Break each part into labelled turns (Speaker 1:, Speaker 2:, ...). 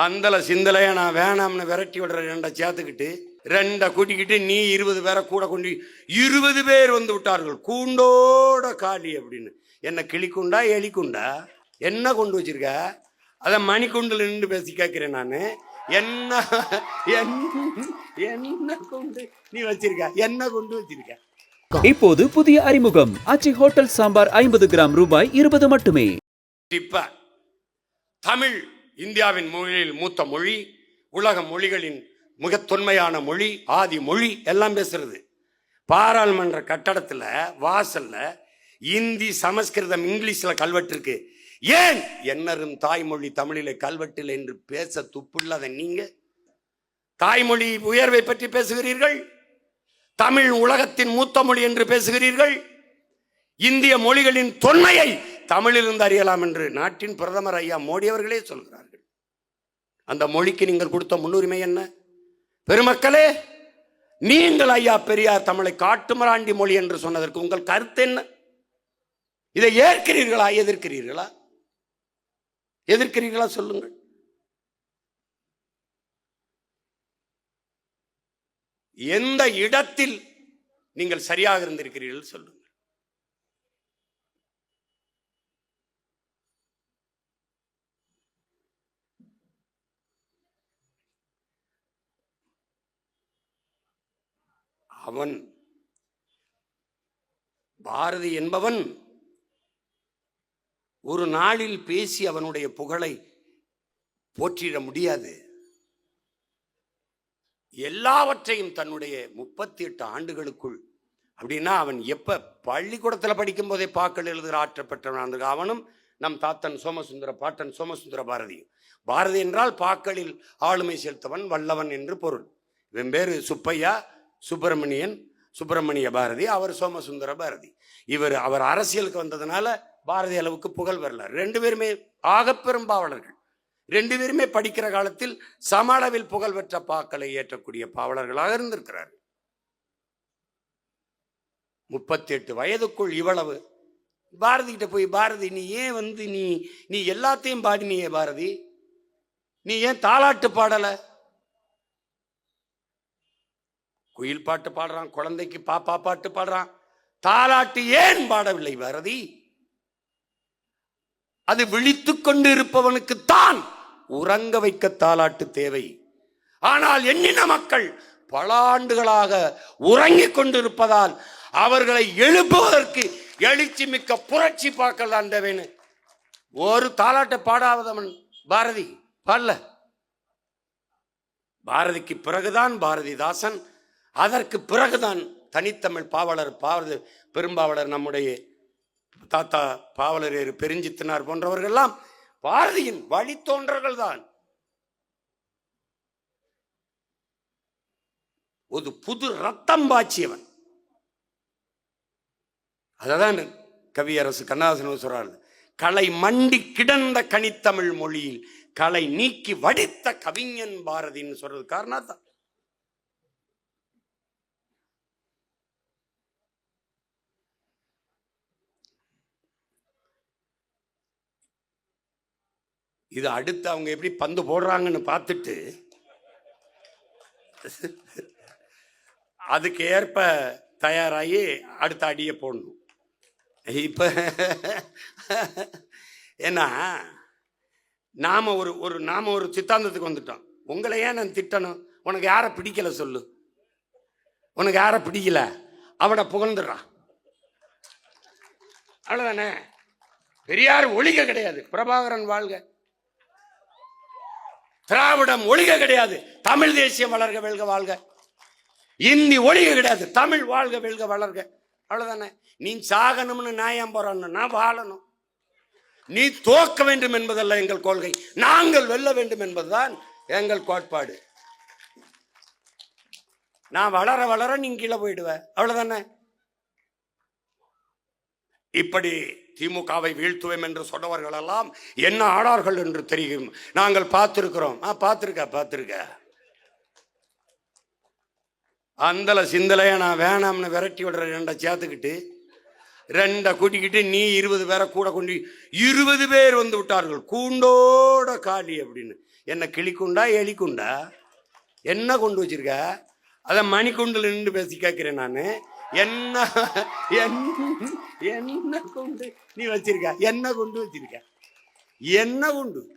Speaker 1: அந்தல சிந்தலைய நான் வேணாம்னு விரட்டி விடுற ரெண்டை சேர்த்துக்கிட்டு ரெண்டை கூட்டிக்கிட்டு நீ இருபது பேரை கூட கொண்டு இருபது பேர் வந்து விட்டார்கள். கூண்டோட காலி அப்படின்னு. என்ன கிளிக்குண்டா எலிக்குண்டா? என்ன கொண்டு வச்சிருக்க? அதை மணிக்குண்டில் நின்று பேசி கேட்கிறேன் நான். என்ன என்ன- கொண்டு நீ வச்சிருக்க? என்ன கொண்டு வச்சிருக்க?
Speaker 2: இப்போது புதிய அறிமுகம். ஆச்சி ஹோட்டல் சாம்பார் ஐம்பது கிராம் ரூபாய் இருபது மட்டுமே.
Speaker 1: இப்ப தமிழ். இந்தியாவின் மொழியில் மூத்த மொழி உலக மொழிகளின் மிக தொன்மையான மொழி ஆதி மொழி எல்லாம் பேசுறது. பாராளுமன்ற கட்டடத்தில் வாசல்ல இந்தி சமஸ்கிருதம் இங்கிலீஷில் கல்வெட்டு ஏன் என்னரும் தாய்மொழி தமிழிலே கல்வெட்டில் என்று பேச துப்புள்ளத நீங்க? தாய்மொழி உயர்வை பற்றி பேசுகிறீர்கள்? தமிழ் உலகத்தின் மூத்த மொழி என்று பேசுகிறீர்கள்? இந்திய மொழிகளின் தொன்மையை தமிழிலிருந்து அறியலாம் என்று நாட்டின் பிரதமர் ஐயா மோடி அவர்களே சொல்கிறார்கள். அந்த மொழிக்கு நீங்கள் கொடுத்த முன்னுரிமை என்ன? பெருமக்களே நீங்கள் ஐயா பெரியார் தமிழை காட்டுமராண்டி மொழி என்று சொன்னதற்கு உங்கள் கருத்து என்ன? இதை ஏற்கிறீர்களா? எதிர்க்கிறீர்களா? எதிர்க்கிறீர்களா சொல்லுங்கள். எந்த இடத்தில் நீங்கள் சரியாக இருந்திருக்கிறீர்கள் சொல்லுங்கள். அவன் பாரதி என்பவன் ஒரு நாளில் பேசி அவனுடைய புகழை போற்றிட முடியாது. எல்லாவற்றையும் தன்னுடைய முப்பத்தி எட்டு ஆண்டுகளுக்குள் அப்படின்னா அவன் எப்ப பள்ளிக்கூடத்தில் படிக்கும் போதே பாக்கள் எழுதுகிற ஆற்றப்பட்டவன் அந்த அவனும் நம் தாத்தன் சோமசுந்தர பாட்டன் சோமசுந்தர பாரதி பாரதி என்றால் பாக்களில் ஆளுமை செலுத்தவன் வல்லவன் என்று பொருள். இவன் பேரு சுப்பையா சுப்பிரமணியன் சுப்பிரமணிய பாரதி அவர் சோமசுந்தர பாரதி. இவர் அவர் அரசியலுக்கு வந்ததுனால பாரதி அளவுக்கு புகழ் வரல. ரெண்டு பேருமே ஆகப்பெரும் பாவலர்கள். ரெண்டு பேருமே படிக்கிற காலத்தில் சம அளவில் புகழ் பெற்ற பாக்களை ஏற்றக்கூடிய பாவலர்களாக இருந்திருக்கிறார்கள். முப்பத்தி எட்டு வயதுக்குள் இவ்வளவு. பாரதி கிட்ட போய் பாரதி நீ ஏன் வந்து நீ நீ எல்லாத்தையும் பாடினியே பாரதி? நீ ஏன் தாலாட்டு பாடலை? குயில் பாட்டு பாடுறான் குழந்தைக்கு பாப்பா பாட்டு பாடுறான். தாலாட்டு ஏன் பாடவில்லை பாரதி? அது விழித்துக் கொண்டு இருப்பவனுக்குத்தான் உறங்க வைக்க தாலாட்டு தேவை. ஆனால் எண்ணின மக்கள் பல ஆண்டுகளாக உறங்கிக் கொண்டிருப்பதால் அவர்களை எழுப்புவதற்கு எழுச்சி மிக்க புரட்சி பார்க்கலாம் தேவைன்னு ஒரு தாலாட்டை பாடாதவன் பாரதி பாடல. பாரதிக்கு பிறகுதான் பாரதிதாசன் அதற்கு பிறகுதான் தனித்தமிழ் பாவலர் பாவது பெரும்பாவலர் நம்முடைய தாத்தா பாவலரேறு பெருஞ்சித்தினார் போன்றவர்கள்லாம் பாரதியின் வழித்தோன்றர்கள் தான் ஒரு புது ரத்தம் பாய்ச்சியவன். அததான் கவியரசு கண்ணாசன் சொல்றாரு. கலை மண்டி கிடந்த கனித்தமிழ் மொழியில் கலை நீக்கி வடித்த கவிஞன் பாரதின்னு சொல்றது காரணம் தான் இது அடுத்து அவங்க எப்படி பந்து போடுறாங்கன்னு பார்த்துட்டு அதுக்கு ஏற்ப தயாராகி அடுத்த அடியை போடணும். இப்போ ஏன்னா நாம் ஒரு ஒரு நாம ஒரு சித்தாந்தத்துக்கு வந்துட்டோம். உங்களை ஏன் நான் திட்டணும்? உனக்கு யாரை பிடிக்கல சொல்லு. உனக்கு யாரை பிடிக்கல? அவனை புகழ்ந்துடுறான் அவ்வளோதானே பெரியார் ஒழிக கிடையாது. பிரபாகரன் வாழ்க. திராவிடம் ஒழிக கிடையாது. தமிழ் தேசியம் வளர்க வெல்க வாழ்க. இந்தி ஒழிக கிடையாது. தமிழ் வாழ்க வெல்க வளர்க. அவ்வளோதானே நீ சாகணும்னு நியாயம் போறன்னு நான் வாழணும். நீ தோக்க வேண்டும் என்பதல்ல எங்கள் கொள்கை. நாங்கள் வெல்ல வேண்டும் என்பதுதான் எங்கள் கோட்பாடு. நான் வளர வளர நீ கீழே போயிடுவேன் அவ்வளோதானே இப்படி திமுகவை வீழ்த்துவேன் என்று சொன்னவர்கள் எல்லாம் என்ன ஆடார்கள் என்று தெரியும். நாங்கள் பார்த்திருக்கிறோம். ஆ பார்த்துருக்க பார்த்துருக்க. அந்தல சிந்தலைய நான் வேணாம்னு விரட்டி விடுற ரெண்டை சேர்த்துக்கிட்டு ரெண்டை கூட்டிக்கிட்டு நீ இருபது பேரை கூட கொண்டு இருபது பேர் வந்து விட்டார்கள். கூண்டோட காலி அப்படின்னு. என்ன கிளிக்குண்டா எலிக்குண்டா? என்ன கொண்டு வச்சிருக்க? அதை மணிக்குண்டில் நின்று பேசி கேட்குறேன் நான். என்ன என்ன- கொண்டு நீ வச்சிருக்க? என்ன கொண்டு வச்சிருக்க? என்ன உண்டு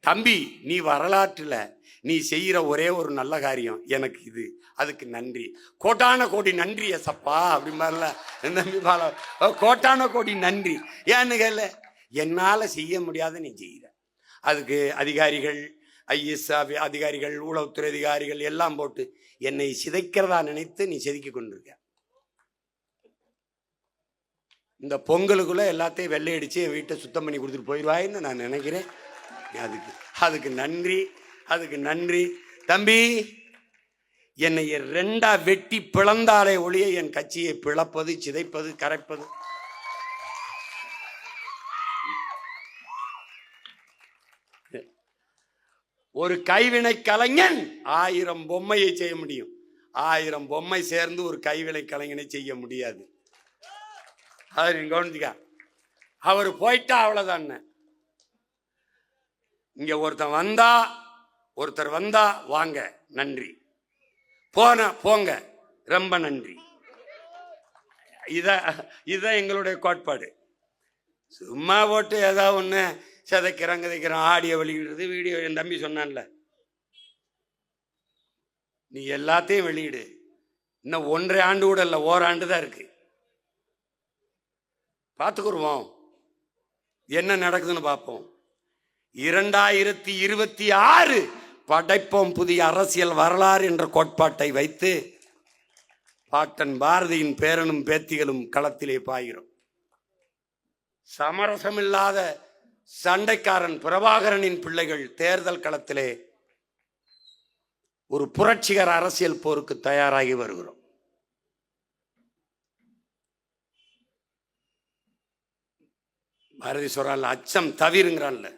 Speaker 1: தம்பி நீ வரலாற்றில் நீ செய்கிற ஒரே ஒரு நல்ல காரியம் எனக்கு இது. அதுக்கு நன்றி. கோட்டான கோடி நன்றி எசப்பா அப்படி மாதிரில பால கோட்டான கோடி நன்றி. ஏன்னு கேள என்னால் செய்ய முடியாத நீ செய்கிற. அதுக்கு அதிகாரிகள் ஐஎஸ் அதிகாரிகள் உளவுத்துறை அதிகாரிகள் எல்லாம் போட்டு என்னை சிதைக்கிறதா நினைத்து நீ செதுக்கி கொண்டிருக்க. இந்த பொங்கலுக்குள்ளே எல்லாத்தையும் வெள்ளை அடித்து என் வீட்டை சுத்தம் பண்ணி கொடுத்துட்டு போயிடுவாயின்னு நான் நினைக்கிறேன். அதுக்கு அதுக்கு நன்றி அதுக்கு நன்றி. தம்பி என்னை ரெண்டா வெட்டி பிளந்தாலே ஒழிய என் கட்சியை பிளப்பது சிதைப்பது கரைப்பது. ஒரு கைவினை கலைஞன் ஆயிரம் பொம்மையை செய்ய முடியும். ஆயிரம் பொம்மை சேர்ந்து ஒரு கைவினை கலைஞனை செய்ய முடியாது. அதை நீ கவனிச்சிக்க அவர் போயிட்டா அவ்வளோதான் இங்க ஒருத்தன் வந்தா ஒருத்தர் வந்தா வாங்க நன்றி. போன போங்க ரொம்ப நன்றி. இத இதுதான் எங்களுடைய கோட்பாடு. சும்மா போட்டு ஏதாவது ஒன்று சிதைக்கிறோம் கதைக்கிறோம் ஆடியோ வெளியிடுறது வீடியோ என் தம்பி சொன்னான்ல. நீ எல்லாத்தையும் வெளியிடு. இன்னும் ஒன்றரை ஆண்டு கூட இல்லை ஓராண்டு தான் இருக்கு. பார்த்துக்குருவோம். என்ன நடக்குதுன்னு பார்ப்போம். இரண்டாயிரத்தி இருபத்தி ஆறு படைப்போம் புதிய அரசியல் வரலாறு என்ற கோட்பாட்டை வைத்து பாட்டன் பாரதியின் பேரனும் பேத்திகளும் களத்திலே பாய்கிறோம் சமரசமில்லாத சண்டைக்காரன் பிரபாகரனின் பிள்ளைகள் தேர்தல் களத்திலே ஒரு புரட்சிகர அரசியல் போருக்கு தயாராகி வருகிறோம். பாரதி சொல்றான்ல அச்சம் தவிருங்கிறான்ல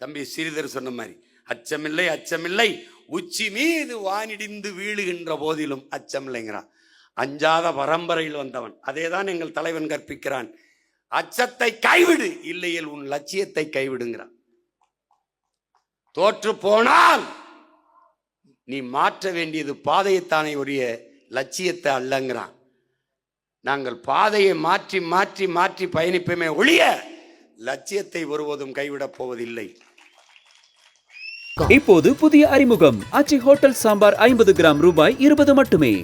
Speaker 1: தம்பி ஸ்ரீதர் சொன்ன மாதிரி அச்சமில்லை அச்சமில்லை உச்சி மீது வானிடிந்து வீழுகின்ற போதிலும் அச்சமில்லைங்கிறான். அஞ்சாத பரம்பரையில் வந்தவன் அதேதான் எங்கள் தலைவன் கற்பிக்கிறான். அச்சத்தை கைவிடு இல்லையில் உன் லட்சியத்தை கைவிடுங்கிறான். தோற்று போனால் நீ மாற்ற வேண்டியது பாதையைத்தானே உரிய லட்சியத்தை அல்லங்கிறான். நாங்கள் பாதையை மாற்றி மாற்றி மாற்றி பயணிப்போமே ஒழிய லட்சியத்தை ஒருவதும் கைவிடப் போவதில்லை.
Speaker 2: இப்போது புதிய அறிமுகம். ஆச்சி ஹோட்டல் சாம்பார் ஐம்பது கிராம் ரூபாய் இருபது மட்டுமே.